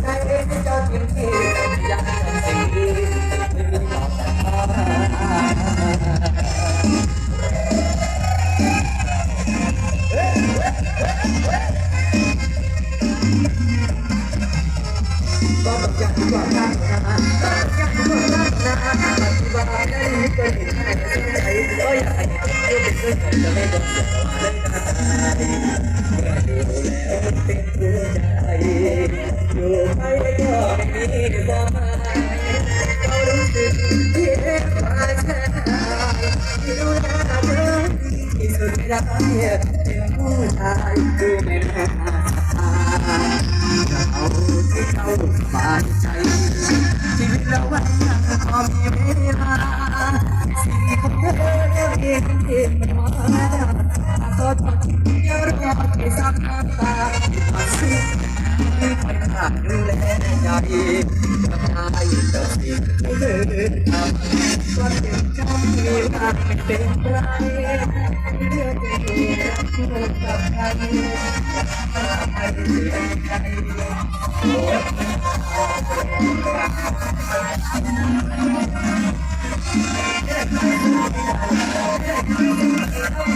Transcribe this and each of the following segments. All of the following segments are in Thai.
ใจให้เจ้าเพียงที่ยากทำสิ่งดีไม่มีหลอกแต่ก็ต้องอยากกว่าข้างหน้าก็อยากกว่าข้างหน้าอธิบายได้เกินเห็นให้สงสัยก็อยากให้เรื่องเป็นเรื่องจะไม่ต้องเสียเลยนะเมื่อดูแล้วเป็นผู้ใจ อยู่ไปก็ไม่มีความหมายเขารู้สึกที่เอ็มาแช่ที่ดูแลเธอที่สุดไม่ได้เป็นผู้ชายดูไม่น่าเอาที่เขาสบายใจชีวิตเราวันยังพอมีเวลาสิ่งของเธอเรียกเรียกมันมาก็ทนเยอะรอที่สักน้ำตา มาซึ้งที่ไปขาดดูแลใจกับนายกับสิ่งที่เธอทำก็ถึงจำมีรักไม่เป็นไรเพื่อจะดูรักเธอกับใครไม่เสียใจเ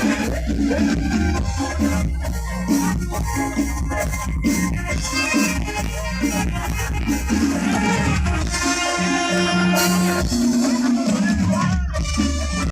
Thank you.